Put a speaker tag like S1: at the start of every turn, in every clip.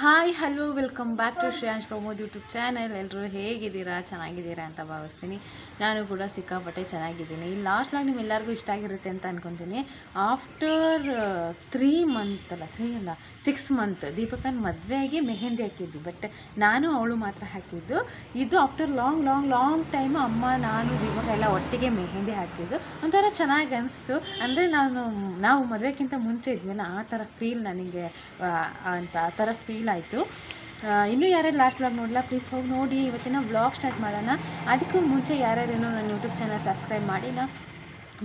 S1: Hi, hello, welcome back to Shreyansh Pramod YouTube channel. ಎಲ್ಲರೂ ಹೇಗಿದ್ದೀರಾ? ಚೆನ್ನಾಗಿದ್ದೀರಾ ಅಂತ ಭಾವಿಸ್ತೀನಿ. ನಾನು ಕೂಡ ಸಿಕ್ಕಾಪಟ್ಟೆ ಚೆನ್ನಾಗಿದ್ದೀನಿ. ಈ ಲಾಸ್ಟ್ ಲಾಗ್ ನಿಮ್ಮೆಲ್ಲರಿಗೂ ಇಷ್ಟ ಆಗಿರುತ್ತೆ ಅಂತ ಅನ್ಕೊತೀನಿ. ಆಫ್ಟರ್ ತ್ರೀ ಮಂತ್ ಅಲ್ಲ ತ್ರೀ ಅಲ್ಲ ಸಿಕ್ಸ್ ಮಂತ್ ದೀಪಕನ ಮದುವೆಗೆ ಮೆಹೆಂದಿ ಹಾಕಿದ್ದು. ಬಟ್ ನಾನು ಅವಳು ಮಾತ್ರ ಹಾಕಿದ್ದು. ಇದು after long long long time ಅಮ್ಮ, ನಾನು, ದೀಪಕ ಎಲ್ಲ ಒಟ್ಟಿಗೆ ಮೆಹೆಂದಿ ಹಾಕಿದ್ದು. ಒಂಥರ ಚೆನ್ನಾಗಿ ಅನಿಸ್ತು. ಅಂದರೆ ನಾನು, ನಾವು ಮದುವೆಗಿಂತ ಮುಂಚೆ ಇದ್ವಲ್ಲ ಆ ಥರ ಫೀಲ್ ನನಗೆ ಅಂತ, ಆ ಥರ ಫೀಲ್ ಆಯಿತು. ಇನ್ನೂ ಯಾರ್ಯಾರು ಲಾಸ್ಟ್ ಬ್ಲಾಗ್ ನೋಡಲ್ಲ ಪ್ಲೀಸ್ ಹೋಗಿ ನೋಡಿ. ಇವತ್ತಿನ ಬ್ಲಾಗ್ ಸ್ಟಾರ್ಟ್ ಮಾಡೋಣ. ಅದಕ್ಕೂ ಮುಂಚೆ ಯಾರ್ಯಾರೇನೋ ನನ್ನ ಯೂಟ್ಯೂಬ್ ಚಾನಲ್ ಸಬ್ಸ್ಕ್ರೈಬ್ ಮಾಡಿಲ್ಲ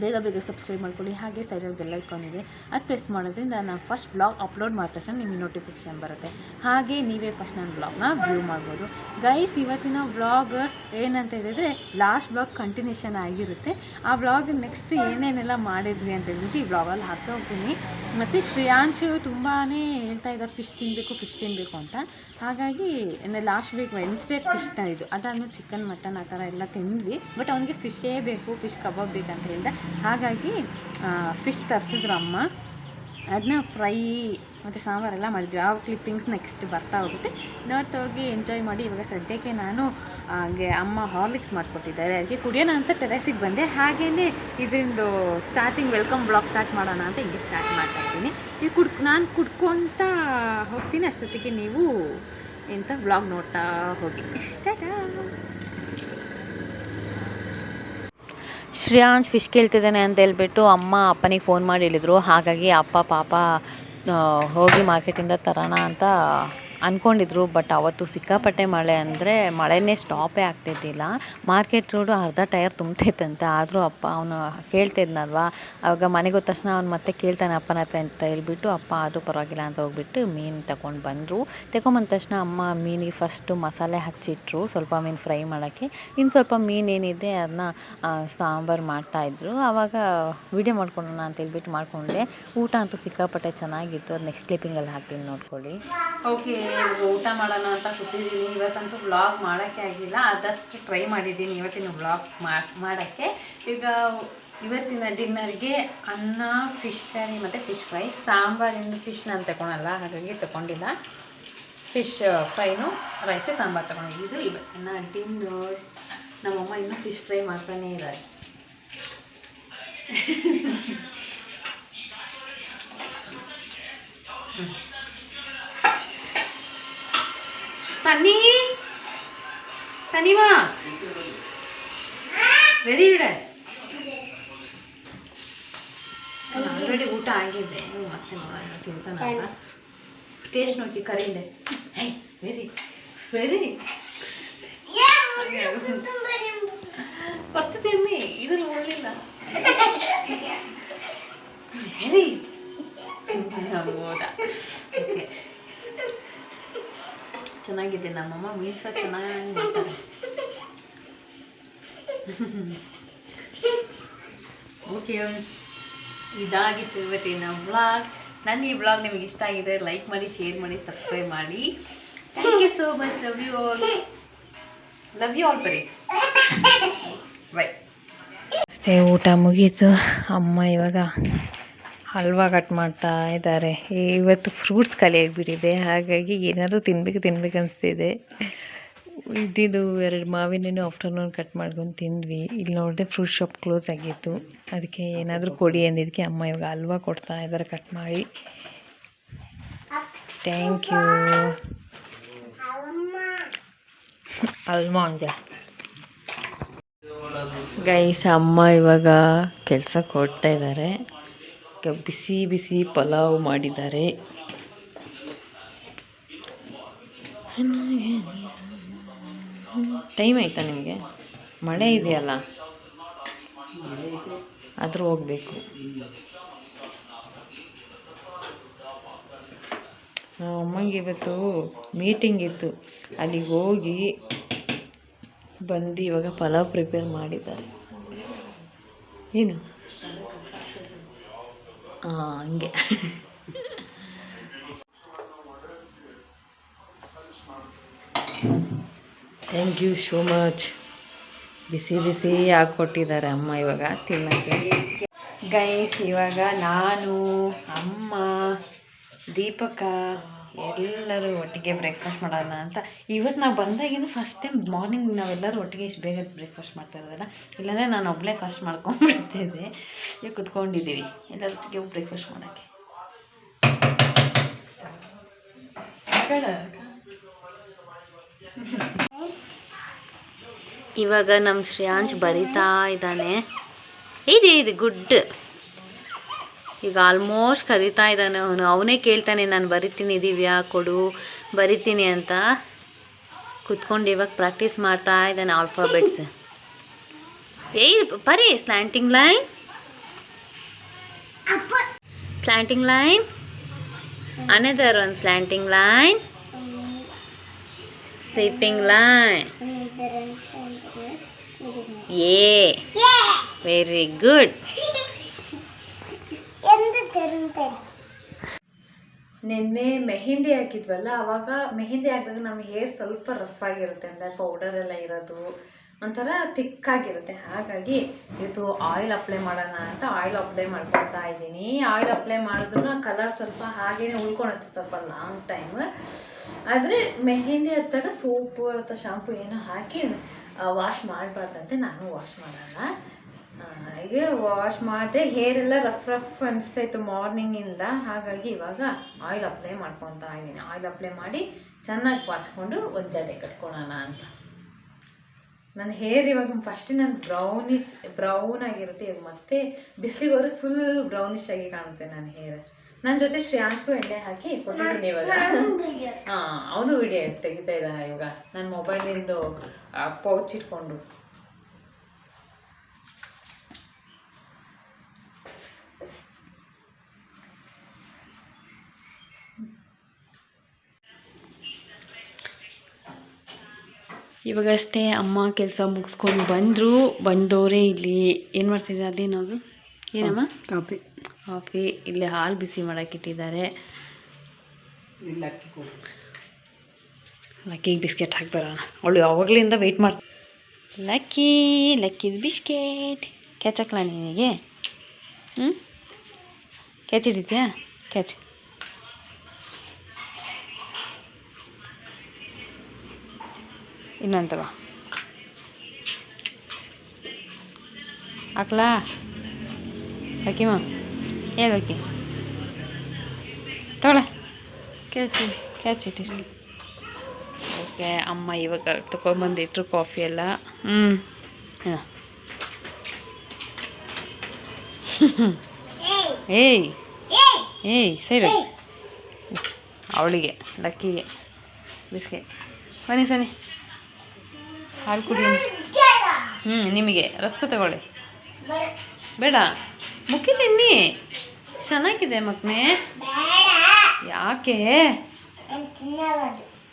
S1: ಬೇಗ ಬೇಗ ಸಬ್ಸ್ಕ್ರೈಬ್ ಮಾಡ್ಕೊಳ್ಳಿ. ಹಾಗೆ ಸೈಡಲ್ಲಿ ಬೆಲ್ ಐಕಾನ್ ಇದೆ. ಅದು ಪ್ರೆಸ್ ಮಾಡೋದ್ರಿಂದ ನಾನು ಫಸ್ಟ್ ಬ್ಲಾಗ್ ಅಪ್ಲೋಡ್ ಮಾಡಿದ ತಕ್ಷಣ ನಿಮಗೆ ನೋಟಿಫಿಕೇಶನ್ ಬರುತ್ತೆ. ಹಾಗೆ ನೀವೇ ಫಸ್ಟ್ ನನ್ನ ಬ್ಲಾಗ್ನ ವ್ಯೂ ಮಾಡ್ಬೋದು. ಗೈಸ್ ಇವತ್ತಿನ ಬ್ಲಾಗ್ ಏನಂತ ಹೇಳಿದರೆ ಲಾಸ್ಟ್ ಬ್ಲಾಗ್ ಕಂಟಿನ್ಯೂಷನ್ ಆಗಿರುತ್ತೆ. ಆ ಬ್ಲಾಗ್ ನೆಕ್ಸ್ಟ್ ಏನೇನೆಲ್ಲ ಮಾಡಿದ್ವಿ ಅಂತ ಹೇಳ್ಬಿಟ್ಟು ಈ ಬ್ಲಾಗಲ್ಲಿ ಹಾಕ್ತಾ ಹೋಗ್ತೀನಿ. ಮತ್ತು ಶ್ರೇಯಾಂಶು ತುಂಬಾ ಹೇಳ್ತಾ ಇದ್ದಾರೆ ಫಿಶ್ ತಿನ್ನಬೇಕು ಫಿಶ್ ತಿನ್ನಬೇಕು ಅಂತ. ಹಾಗಾಗಿ ಲಾಸ್ಟ್ ವೀಕ್ ವೆನ್ಸ್ಡೇ ಫಿಶ್ ಇದು. ಅದಾದ್ಮೇಲೆ ಚಿಕನ್ ಮಟನ್ ಆ ಥರ ಎಲ್ಲ ತಿಂದ್ವಿ. ಬಟ್ ಅವನಿಗೆ ಫಿಶ್ಶೇ ಬೇಕು ಫಿಶ್ ಕಬಾಬ್ ಬೇಕಂತ ಹೇಳಿದೆ. ಹಾಗಾಗಿ ಫಿಶ್ ತರಿಸಿದ್ರು ಅಮ್ಮ. ಅದನ್ನ ಫ್ರೈ ಮತ್ತು ಸಾಂಬಾರೆಲ್ಲ ಮಾಡಿದ್ವಿ. ಆ ಕ್ಲಿಪ್ಪಿಂಗ್ಸ್ ನೆಕ್ಸ್ಟ್ ಬರ್ತಾ ಹೋಗುತ್ತೆ. ನೋಡ್ತಾ ಹೋಗಿ ಎಂಜಾಯ್ ಮಾಡಿ. ಇವಾಗ ಸದ್ಯಕ್ಕೆ ನಾನು, ಹಾಗೆ ಅಮ್ಮ ಹಾರ್ಲಿಕ್ಸ್ ಮಾಡಿಕೊಟ್ಟಿದ್ದಾರೆ. ಅದಕ್ಕೆ ಕುಡಿಯೋಣ ಅಂತ ಟೆರೆಸಿಗೆ ಬಂದೆ. ಹಾಗೆಯೇ ಇದರಿಂದು ಸ್ಟಾರ್ಟಿಂಗ್ ವೆಲ್ಕಮ್ ಬ್ಲಾಗ್ ಸ್ಟಾರ್ಟ್ ಮಾಡೋಣ ಅಂತ ಹಿಂಗೆ ಸ್ಟಾರ್ಟ್ ಮಾಡ್ತಾ ಇದ್ದೀನಿ. ಇದು ಕುಡ್, ನಾನು ಕುಡ್ಕೊತಾ ಹೋಗ್ತೀನಿ. ಅಷ್ಟೊತ್ತಿಗೆ ನೀವು ಎಂತ ಬ್ಲಾಗ್ ನೋಡ್ತಾ ಹೋಗಿ. ಟಾಟಾ
S2: ಶ್ರೇಯಾಂಶ್ ಫಿಶ್ ಕೇಳ್ತಿದ್ದಾನೆ ಅಂತ ಹೇಳ್ಬಿಟ್ಟು ಅಮ್ಮ ಅಪ್ಪನಿಗೆ ಫೋನ್ ಮಾಡಿ ಹೇಳಿದ್ರು. ಹಾಗಾಗಿ ಅಪ್ಪ ಪಾಪ ಹೋಗಿ ಮಾರ್ಕೆಟಿಂದ ತರೋಣ ಅಂತ ಅಂದ್ಕೊಂಡಿದ್ರು ಬಟ್ ಅವತ್ತು ಸಿಕ್ಕಾಪಟ್ಟೆ ಮಳೆ ಅಂದರೆ ಮಳೆನೇ ಸ್ಟಾಪೇ ಆಗ್ತಿದ್ದಿಲ್ಲ. ಮಾರ್ಕೆಟ್ ರೋಡು ಅರ್ಧ ಟೈರ್ ತುಂಬ್ತಿತ್ತಂತೆ. ಆದರೂ ಅಪ್ಪ ಅವನು ಕೇಳ್ತಿದ್ನಲ್ವ? ಆವಾಗ ಮನೆಗೆ ಹೋದ ತಕ್ಷಣ ಅವ್ನು ಮತ್ತೆ ಕೇಳ್ತಾನೆ, ಅಪ್ಪನ ಹತ್ರ ಅಂತ ಹೇಳ್ಬಿಟ್ಟು, ಅಪ್ಪ, ಆದರೂ ಪರವಾಗಿಲ್ಲ ಅಂತ ಹೋಗ್ಬಿಟ್ಟು ಮೀನು ತಗೊಂಡು ಬಂದರು. ತಗೊಂಬಂದ ತಕ್ಷಣ ಅಮ್ಮ ಮೀನಿಗೆ ಫಸ್ಟು ಮಸಾಲೆ ಹಚ್ಚಿಟ್ರು, ಸ್ವಲ್ಪ ಮೀನು ಫ್ರೈ ಮಾಡೋಕ್ಕೆ. ಇನ್ನು ಸ್ವಲ್ಪ ಮೀನು ಏನಿದೆ ಅದನ್ನ ಸಾಂಬಾರು ಮಾಡ್ತಾಯಿದ್ರು ಆವಾಗ ವಿಡಿಯೋ ಮಾಡ್ಕೊಳ್ಳೋಣ ಅಂತ ಹೇಳ್ಬಿಟ್ಟು ಮಾಡಿಕೊಂಡೆ. ಊಟ ಅಂತೂ ಸಿಕ್ಕಾಪಟ್ಟೆ ಚೆನ್ನಾಗಿತ್ತು. ಅದು ನೆಕ್ಸ್ಟ್ ಕ್ಲಿಪ್ಪಿಂಗಲ್ಲಿ ಹಾಕ್ತೀನಿ ನೋಡ್ಕೊಳ್ಳಿ.
S1: ಓಕೆ ಊಟ ಮಾಡೋಣ ಅಂತ ಕೂತಿದ್ದೀನಿ. ಇವತ್ತಂತೂ ಬ್ಲಾಗ್ ಮಾಡೋಕ್ಕೆ ಆಗಿಲ್ಲ. ಆದಷ್ಟು ಟ್ರೈ ಮಾಡಿದ್ದೀನಿ ಇವತ್ತಿನ ಬ್ಲಾಗ್ ಮಾಡೋಕ್ಕೆ. ಈಗ ಇವತ್ತಿನ ಡಿನ್ನರ್ಗೆ ಅನ್ನ ಫಿಶ್ ಕರಿ ಮತ್ತು ಫಿಶ್ ಫ್ರೈ ಸಾಂಬಾರಿಂದ ಫಿಶ್ ನಾನು ತಗೊಳಲ್ಲ, ಹಾಗಾಗಿ ತಗೊಂಡಿಲ್ಲ. ಫಿಶ್ ಫ್ರೈನು ರೈಸೇ ಸಾಂಬಾರು ತಗೊಂಡಿದ್ದು ಇದು ಇವತ್ತಿನ ಡಿನ್ನರ್ ನಮ್ಮಮ್ಮ ಇನ್ನೂ ಫಿಶ್ ಫ್ರೈ ಮಾಡ್ತಾನೇ ಇದ್ದಾರೆ. ಸನ್ನಿ ಸನ್ನಿಮಾ ರೆಡಿ ಇಡ ಆಲ್ರೆಡಿ ಊಟ ಆಗಿದೆ ನೀವು ಮತ್ತೆ ನೋಡೋಣ ತಿಂತಾನ ಅಂತ ಟೇಸ್ಟ್ ನೋಡಿ ಕರೀಂಡೆ ಹೇ ವೆರಿ ವೆರಿ ಬರ್ತದೆ ಅನ್ನಿ ಇದ್ರಲ್ಲಿ ಉಳ್ಳಿಲ್ಲ ವೆರಿ ಹೌದಾ ಓಕೆ ಚೆನ್ನಾಗಿದೆ, ನಮ್ಮಮ್ಮ ಮೀನ್ಸ ಚೆನ್ನಾಗಿ ಮಾಡ್ತಾರೆ. ಓಕೆ ಇದಾಗಿತ್ತು ಇವತ್ತಿನ ಬ್ಲಾಗ್ ನನ್ನ ಈ ಬ್ಲಾಗ್ ನಿಮಗೆ ಇಷ್ಟ ಆಗಿದೆ ಲೈಕ್ ಮಾಡಿ ಶೇರ್ ಮಾಡಿ ಸಬ್ಸ್ಕ್ರೈಬ್ ಮಾಡಿ. Thank you so much love you all love you all ಬರೀ. ಬೈ
S2: ಅಷ್ಟೇ ಊಟ ಮುಗೀತು. ಅಮ್ಮ ಇವಾಗ ಹಲ್ವಾ ಕಟ್ ಮಾಡ್ತಾ ಇದ್ದಾರೆ. ಇವತ್ತು ಫ್ರೂಟ್ಸ್ ಖಾಲಿಯಾಗಿಬಿಟ್ಟಿದೆ ಹಾಗಾಗಿ ಏನಾದರೂ ತಿನ್ಬೇಕು ತಿನ್ಬೇಕು ಅನಿಸ್ತಿದೆ. ಇದ್ದಿದ್ದು ಎರಡು ಮಾವಿನೂ ಆಫ್ಟರ್ನೂನ್ ಕಟ್ ಮಾಡ್ಕೊಂಡು ತಿಂದ್ವಿ. ಇಲ್ಲಿ ನೋಡಿದೆ ಫ್ರೂಟ್ ಶಾಪ್ ಕ್ಲೋಸ್ ಆಗಿತ್ತು. ಅದಕ್ಕೆ ಏನಾದರೂ ಕೊಡಿ ಅಂದಿದ್ದಕ್ಕೆ ಅಮ್ಮ ಇವಾಗ ಹಲ್ವಾ ಕೊಡ್ತಾ ಇದ್ದಾರೆ ಕಟ್ ಮಾಡಿ. ಥ್ಯಾಂಕ್ ಯು ಅಂದೆ ಗೈಸ್ ಅಮ್ಮ ಇವಾಗ ಕೆಲಸ ಕೊಡ್ತಾ ಇದ್ದಾರೆ. ಬಿಸಿ ಬಿಸಿ ಪಲಾವ್ ಮಾಡಿದ್ದಾರೆ. ಟೈಮ್ ಆಯ್ತಾ ನಿಮಗೆ? ಮಳೆ ಇದೆಯಲ್ಲ? ಆದರೂ ಹೋಗಬೇಕು. ಅಮ್ಮಂಗೆ ಇವತ್ತು ಮೀಟಿಂಗ್ ಇತ್ತು. ಅಲ್ಲಿಗೆ ಹೋಗಿ ಬಂದು ಇವಾಗ ಪಲಾವ್ ಪ್ರಿಪೇರ್ ಮಾಡಿದ್ದಾರೆ. ಏನು? ಹಂಗೆ. ಥ್ಯಾಂಕ್ ಯು ಸೋ ಮಚ್ ಬಿಸಿ ಬಿಸಿ ಹಾಕ್ಕೊಟ್ಟಿದ್ದಾರೆ ಅಮ್ಮ ಇವಾಗ ತಿನ್ನೋಕ್ಕೆ. ಗೈಸ್ ಇವಾಗ ನಾನು, ಅಮ್ಮ, ದೀಪಕ
S1: ಎಲ್ಲರೂ ಒಟ್ಟಿಗೆ ಬ್ರೇಕ್ಫಾಸ್ಟ್ ಮಾಡೋಣ ಅಂತ. ಇವತ್ತು ನಾವು ಬಂದಾಗಿಂದ ಫಸ್ಟ್ ಟೈಮ್ ಮಾರ್ನಿಂಗ್ ನಾವೆಲ್ಲರೂ ಒಟ್ಟಿಗೆ ಇಷ್ಟು ಬೇಗ ಬ್ರೇಕ್ಫಾಸ್ಟ್ ಮಾಡ್ತಾ ಇರೋದಲ್ಲ. ಇಲ್ಲಾಂದರೆ ನಾನು ಒಬ್ಬಳೇ ಫಸ್ಟ್ ಮಾಡ್ಕೊಂಡ್ಬಿಡ್ತಿದ್ದೆ. ಈಗ ಕುತ್ಕೊಂಡಿದ್ದೀವಿ ಎಲ್ಲರೊಟ್ಟಿಗೆ ಬ್ರೇಕ್ಫಾಸ್ಟ್ ಮಾಡೋಕ್ಕೆ
S2: ಇವಾಗ ನಮ್ಮ ಶ್ರೇಯಾಂಶ್ ಬರಿತಾ ಇದ್ದಾನೆ. ಇದೆ, ಇದು, ಗುಡ್. ಈಗ ಆಲ್ಮೋಸ್ಟ್ ಕರಿತಾ ಇದ್ದಾನೆ ಅವನು. ಅವನೇ ಕೇಳ್ತಾನೆ ನಾನು ಬರಿತೀನಿ ದಿವ್ಯಾ ಕೊಡು ಬರಿತೀನಿ ಅಂತ. ಕುತ್ಕೊಂಡು ಇವಾಗ ಪ್ರಾಕ್ಟೀಸ್ ಮಾಡ್ತಾ ಇದ್ದಾನೆ ಆಲ್ಫಾಬೆಟ್ಸ್ ಏಯ್ ಪರಿ slanting line slanting line another ಒಂದು ಸ್ಲ್ಯಾಂಟಿಂಗ್ ಲೈನ್ ಸ್ಲೀಪಿಂಗ್ ಲೈನ್ ಏ ವೆರಿ ಗುಡ್
S1: ನಿನ್ನೆ ಮೆಹೆಂದಿ ಹಾಕಿದ್ವಲ್ಲ ಅವಾಗ ಮೆಹೆಂದಿ ಹಾಕಿದಾಗ ನಮ್ಮ ಹೇರ್ ಸ್ವಲ್ಪ ರಫ್ ಆಗಿರುತ್ತೆ ಅಂದರೆ ಪೌಡರ್ ಎಲ್ಲ ಇರೋದು ಒಂಥರ ತಿಕ್ಕಾಗಿರುತ್ತೆ ಹಾಗಾಗಿ ಇದು ಆಯಿಲ್ ಅಪ್ಲೈ ಮಾಡೋಣ ಅಂತ ಆಯಿಲ್ ಅಪ್ಲೈ ಮಾಡ್ಕೊತಾ ಇದ್ದೀನಿ. ಆಯಿಲ್ ಅಪ್ಲೈ ಮಾಡಿದ್ರು ಕಲರ್ ಸ್ವಲ್ಪ ಹಾಗೇನೆ ಉಳ್ಕೊಳತ್ತೆ ಸ್ವಲ್ಪ ಲಾಂಗ್ ಟೈಮ್ ಆದರೆ ಮೆಹೆಂದಿ ಹತ್ತಾಗ ಸೋಪು ಅಥವಾ ಶಾಂಪು ಏನೋ ಹಾಕಿ ವಾಶ್ ಮಾಡಬಾರ್ದಂತೆ ನಾನು ವಾಶ್ ಆ, ಹಾಗೆ ವಾಶ್ ಮಾಡಿದೆ ಹೇರ್ ಎಲ್ಲ ರಫ್ ರಫ್ ಅನಿಸ್ತಾಯಿತ್ತು ಮಾರ್ನಿಂಗಿಂದ ಹಾಗಾಗಿ ಇವಾಗ ಆಯಿಲ್ ಅಪ್ಲೈ ಮಾಡ್ಕೊತಾ ಇದ್ದೀನಿ. ಆಯಿಲ್ ಅಪ್ಲೈ ಮಾಡಿ ಚೆನ್ನಾಗಿ ಬಾಚ್ಕೊಂಡು ಒಂದು ಜಡೆ ಕಟ್ಕೊಳ್ಳೋಣ ಅಂತ. ನನ್ನ ಹೇರ್ ಇವಾಗ ಫಸ್ಟ್ ನಾನು ಬ್ರೌನಿಸ್ ಬ್ರೌನ್ ಆಗಿರುತ್ತೆ. ಇವಾಗ ಮತ್ತೆ ಬಿಸಿಲಿಗೆ ಹೋದ್ರೆ ಫುಲ್ ಬ್ರೌನಿಶ್ ಆಗಿ ಕಾಣುತ್ತೆ ನನ್ನ ಹೇರ್ ನನ್ನ ಜೊತೆ ಶ್ರೇಯಾಂಕು ಎಣ್ಣೆ ಹಾಕಿ ಕೊಟ್ಟಿದ್ದೀನಿ ಇವಾಗ. ಹಾಂ ಅವನು ವಿಡಿಯೋ ತೆಗಿತಾ ಇದ್ದಾನೆ ಇವಾಗ. ನನ್ನ ಮೊಬೈಲಿಂದು ಪೌಚ್ ಇಟ್ಕೊಂಡು. ಇವಾಗಷ್ಟೇ ಅಮ್ಮ ಕೆಲಸ ಮುಗಿಸ್ಕೊಂಡು ಬಂದರು ಬಂದವರೇ ಇಲ್ಲಿ. ಏನು ಮಾಡ್ತಿದ್ದಾರೆ ಅದೇನದು ಏನಮ್ಮ? ಕಾಫಿ. ಕಾಫಿ. ಇಲ್ಲಿ ಹಾಲು ಬಿಸಿ ಮಾಡೋಕ್ಕಿಟ್ಟಿದ್ದಾರೆ ಲಕ್ಕಿಗೆ ಬಿಸ್ಕೆಟ್ ಹಾಕಿ ಬರೋಣ. ಅವಳು ಯಾವಾಗಲಿಂದ ವೆಯ್ಟ್ ಮಾಡ್ತಾ ಲಕ್ಕಿ ಲಕ್ಕಿದ ಬಿಸ್ಕೆಟ್. ಕ್ಯಾಚ್ ಹಾಕ್ಲಾ ನಿನಗೆ? ಹ್ಞೂ ಕ್ಯಾಚ್ ಹಿಡಿದ್ಯಾ ಕ್ಯಾಚ್ ಇನ್ನೊಂದು ತಗೋ. ಹಾಕ್ಲಾ ಲಕ್ಕಿಮ್ಮ ಏ ಹಾಕಿ ತಗೊಳ ಕ್ಯಾಚಿ ಕ್ಯಾಚ್ ಇಟ್ಟಿರಿ. ಓಕೆ ಅಮ್ಮ ಇವಾಗ ತಗೊಂಬಂದಿಟ್ರು ಕಾಫಿ ಎಲ್ಲ. ಹ್ಞೂ ಹಾಂ. ಏಯ್. ಏಯ್. ಸೈಡ್ ಅವಳಿಗೆ ಲಕ್ಕಿಗೆ ಬಿಸ್ಕೆಟ್. ಬನ್ನಿ ಸನಿ ಹಾಲು ಕುಡಿ ಹ್ಞೂ ನಿಮಗೆ. ರಸ್ಕು ತಗೊಳ್ಳಿ. ಬೇಡ. ಮುಖಿ ತಿನ್ನಿ. ಚೆನ್ನಾಗಿದೆ ಮಕ್ಕನೇ ಯಾಕೆ?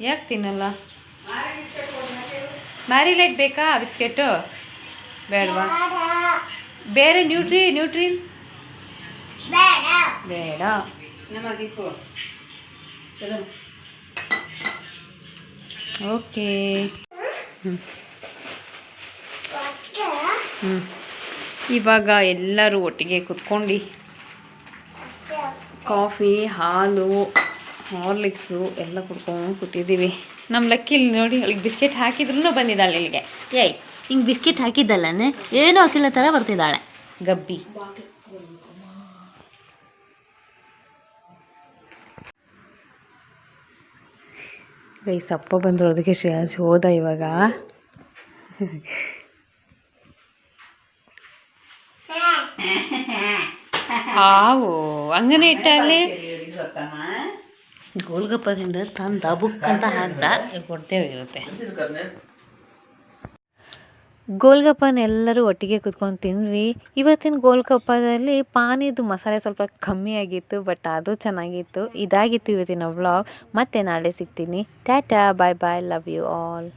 S1: ಯಾಕೆ ತಿನ್ನಲ್ಲ? ಮ್ಯಾರಿಲೈಟ್ ಬೇಕಾ ಬಿಸ್ಕೆಟು? ಬೇಡವಾ? ಬೇರೆ ನ್ಯೂಟ್ರಿ ನ್ಯೂಟ್ರಿ? ಬೇಡ. ಓಕೆ. ಹ್ಞೂ ಇವಾಗ ಎಲ್ಲರೂ ಒಟ್ಟಿಗೆ ಕುತ್ಕೊಂಡು ಕಾಫಿ, ಹಾಲು, ಹಾರ್ಲಿಕ್ಸು ಎಲ್ಲ ಕುಡ್ಕೊಂಡು ಕೂತಿದ್ದೀವಿ. ನಮ್ಮ ಲಕ್ಕಿಲಿ ನೋಡಿ, ಅವಳಿಗೆ ಬಿಸ್ಕೆಟ್ ಹಾಕಿದ್ರೂ ಬಂದಿದ್ದಾಳೆ ಇಲ್ಲಿಗೆ. ಏಯ್, ಹಿಂಗೆ ಬಿಸ್ಕೆಟ್ ಹಾಕಿದ್ದಲ್ಲನೆ? ಏನೂ ಹಾಕಿಲ್ಲ ಥರ ಬರ್ತಿದ್ದಾಳೆ. ಗಬ್ಬಿ. ಗೈ ಸಪ್ಪ ಬಂದರು ಅದಕ್ಕೆ ಶ್ರೇಯಾಸ್ ಹೋದ ಇವಾಗ. ಹಾವು ಹಂಗನೆ ಇಟ್ಟ ಅಲ್ಲಿ? ಗೋಲ್ಗಪ್ಪದಿಂದ ತಂದ ಬುಕ್ ಅಂತ ಹಾಕ್ದ. ಕೊಡ್ತೇವೆ ಇರುತ್ತೆ. ಗೋಲ್ಗಪ್ಪನ ಎಲ್ಲರೂ ಒಟ್ಟಿಗೆ ಕುತ್ಕೊಂಡು ತಿಂದ್ವಿ. ಇವತ್ತಿನ ಗೋಲ್ಗಪ್ಪದಲ್ಲಿ ಪಾನಿದು ಮಸಾಲೆ ಸ್ವಲ್ಪ ಕಮ್ಮಿ ಆಗಿತ್ತು ಬಟ್ ಅದು ಚೆನ್ನಾಗಿತ್ತು. ಇದಾಗಿತ್ತು ಇವತ್ತಿನ ವ್ಲಾಗ್ ಮತ್ತೆ ನಾಳೆ ಸಿಗ್ತೀನಿ. Tata bye bye love you all